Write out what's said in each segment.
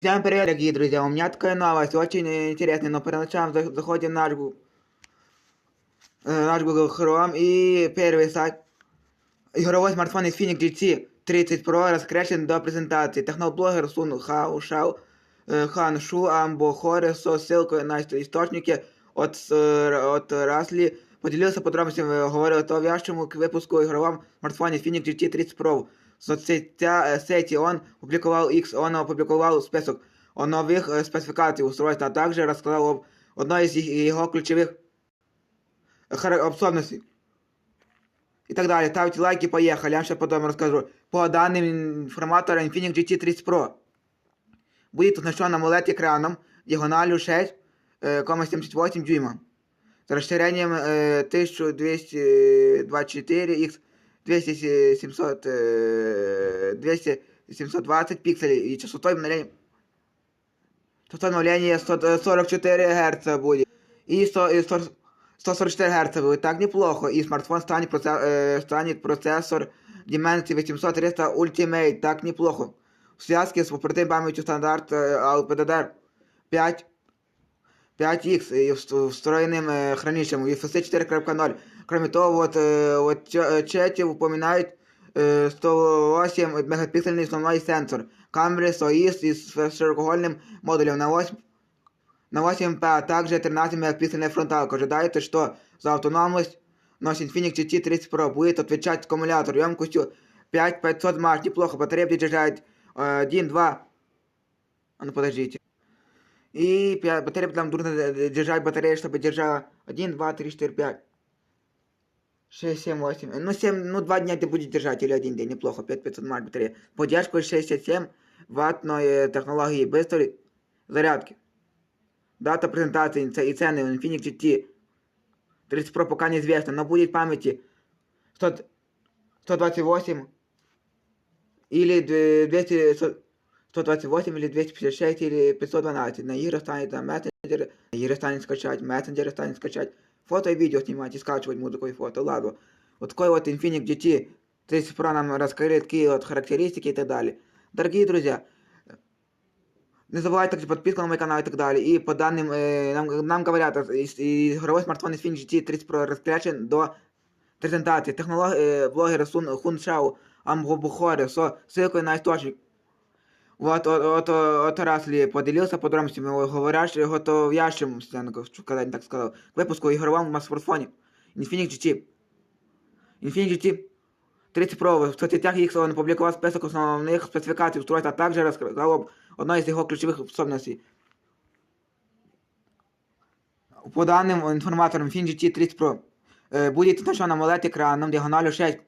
Всем привет, дорогие друзья! У меня такая новость, очень э, интересная, но перед началом за- заходим в наш, Гу- э, наш Google Chrome и первый сайт. Игровой смартфон Infinix GT 30 Pro раскрещен до презентации. Техноблогер Сун Хау Шау э, Хан Шу Амбо Хоре со ссылкой на ист- источники от, э, от Расли поделился подробностями, говорил о вящему к выпуску игровом смартфоне Infinix GT 30 Pro. В соцсетя, сети он публиковал X, он опубликовал список о новых э, спецификаций устройства, а также рассказал об одной из их- его ключевых э, хара- особенностей и так далее. Ставьте лайки, поехали. Я вам сейчас потом расскажу. По данным информатора Infinix GT 30 Pro будет оснащен AMOLED экраном диагональю 6,78 дюйма с расширением э, 1224 x 200, 700, э, 200, 720 пикселей и частотой обновления частотой обновления 100, 44 Гц будет и 100, и 100 144 Гц будет так неплохо и смартфон станет, проце- э, станет процессор Dimensity 800 300 Ultimate так неплохо в связке с оперативной памятью стандарт э, LPDDR 5 5X и вст- встроенным э, хранилищем UFC 4.0. Кроме того, вот, э, вот ча- э, чате упоминает э, 108 мегапиксельный основной сенсор. Камеры SOIS и с широкоугольным модулем на 8 на 8P, а также 13 мегапиксельная фронталка. Ожидается, что за автономность наш Infinix GT 30 Pro будет отвечать аккумулятор емкостью 5500 мАч. Неплохо, батарея будет держать 1-2. А ну подождите. И пя- батарея там нужно э, держать батарею, чтобы держала 1, 2, 3, 4, 5. 6, 7, 8. Ну, 7, ну, 2 дня ты будешь держать, или один день, неплохо, 5500 мАч батарея. Поддержку 67 ваттной технологии быстрой зарядки. Дата презентации ц- и цены Infinix GT 30 Pro пока неизвестна, но будет памяти 100 128 или д- 200, 128 или 256 или 512. На игры станет там мессенджеры, на игры станет скачать, мессенджеры станет скачать, фото и видео снимать и скачивать музыку и фото, ладно. Вот такой вот Infinix GT 30 Pro нам раскрыли такие вот характеристики и так далее. Дорогие друзья, не забывайте также подписку на мой канал и так далее. И по данным, э, нам, нам говорят, э, и- и игровой смартфон Infinix GT 30 Pro раскрячен до презентации. Технолог, э, блогера Сун Хун Шау Амбухори со ссылкой на источник. Вот, от, от, от Расли поделился подробностями, говорят, что готовящим, когда не так сказал, к выпуску игровом смартфоне Infinix GT. Infinix GT 30 Pro в соцсетях їх он опублікував список основних специфікацій устройства, а також розказав об одной из его ключевых особенностей. По данным информаторам Infinix GT 30 Pro э, будет оснащен AMOLED экраном диагональю 6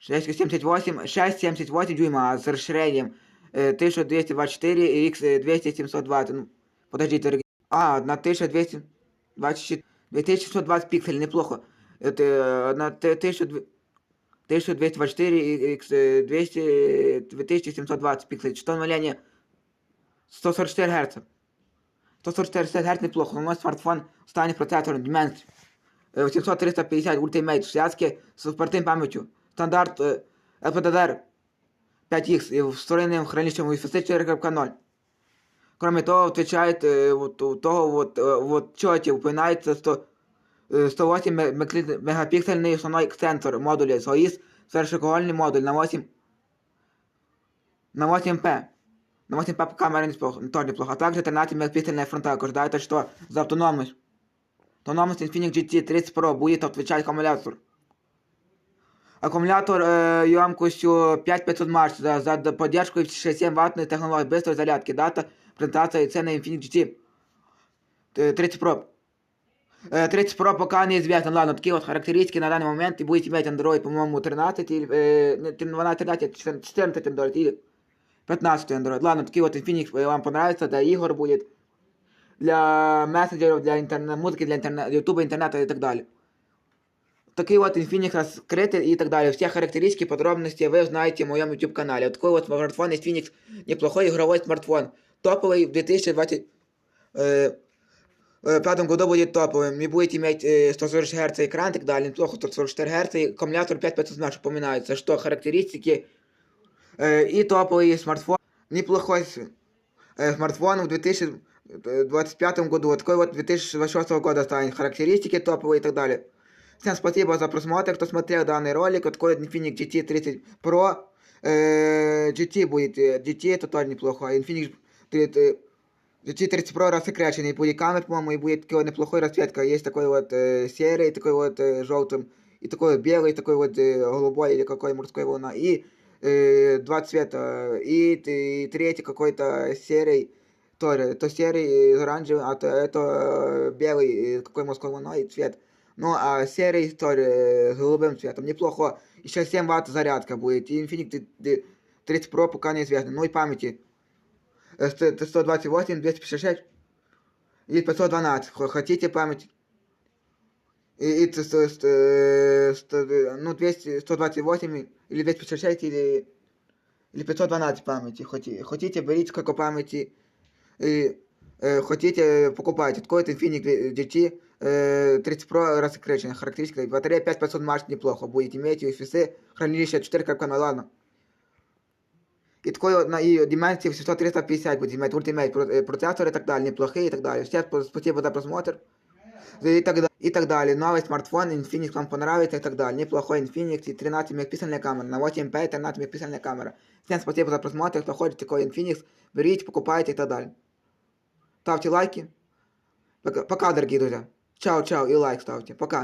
678, 678 дюйма с расширением э, 1224 x 2720. Ну, подождите, дорогие. А, на 1224, 2720 пикселей, неплохо. Это э, на 1200 1224 x 200, 2720 пикселей. Что обновление 144 Гц. 144 Гц неплохо, но мой смартфон станет процессором Dimensity. Э, 800-350 Ultimate в связке с оперативной памятью. Стандарт э, LPDDR 5X и встроенным хранилищем UFC 4.0. Кроме того, отвечает э, вот, у того вот, э, вот чете упоминается 100, э, 108 ме- мегапиксель- мегапиксельный основной сенсор модуля SOIS, сверхширокоугольный модуль на 8 на 8P. На 8P камера неплохо, тоже неплохо. А также 13 мегапиксельная фронталка. Ожидается, что за автономность. Автономность Infinix GT 30 Pro будет отвечать аккумулятор. Аккумулятор э, емкостью 5500 мАч за, за д- поддержку 67 ваттной технологии быстрой зарядки. Дата презентации цены Infinix GT э, 30 Pro. Э, 30 Pro пока неизвестно. Ладно, такие вот характеристики на данный момент. И будете иметь Android, по-моему, 13 или э, не, 12, 13, 14, 14 Android или 15 Android. Ладно, такие вот Infinix э, вам понравится, для игр будет, для мессенджеров, для интернет, музыки, для интернета, ютуба, интернета и так далее. Такие вот Infinix раскрыты и так далее. Все характеристики, подробности вы узнаете в моем YouTube канале. Вот такой вот смартфон Infinix, неплохой игровой смартфон. Топовый в 2020 э, э, пятом году будет топовым. И будете иметь э, 140 Гц экран и так далее. Неплохо 144 Гц и аккумулятор 5500 мАч упоминается. Что характеристики э, и топовый смартфон неплохой с- э, смартфон в 2025 году. Вот такой вот 2026 года станет. Характеристики топовые и так далее. Всем спасибо за просмотр, кто смотрел данный ролик. Вот такой вот Infinix GT 30 Pro. Э, GT будет, э, GT это тоже неплохо. Infinix 30, GT 30 Pro рассекреченный. Будет камер, по-моему, и будет такой вот неплохой расцветка. Есть такой вот э, серый, такой вот э, желтым. И такой вот белый, такой вот э, голубой или какой морской волна. И э, два цвета. И, т- и третий какой-то серый. Тоже, то серый э, оранжевый, а то это э, белый, э, какой морской волной цвет. Ну, а тоже э, с голубым цветом. Неплохо. Еще 7 ватт зарядка будет. И Infinix д- д- 30 Pro пока неизвестно. Ну и памяти. Э, сто- 128, 256 или 512. Х- Хотите память? И, и т- сто- сто- э, сто- э, ну, 200, 128 или 256 или, или 512 памяти. Хотите, хотите берите сколько памяти. И, э, хотите, покупайте. Такой вот Infinix GT 30 Pro рассекреченная характеристика. Батарея 5500 мАч неплохо. Будет иметь UFS, хранилище 4 как ладно. И такой на и Dimensity 700-350 будет иметь, будет иметь э, процессор и так далее, неплохие и так далее. Всем спасибо за просмотр. И так, и так далее. Новый смартфон, Infinix вам понравится и так далее. Неплохой Infinix и 13 мегапиксельная камера. На 8P 13 мегапиксельная камера. Всем спасибо за просмотр. Кто хочет такой Infinix, берите, покупайте и так далее. Ставьте лайки. Пока дорогие друзья. Чао, чао и лайк ставьте. Пока.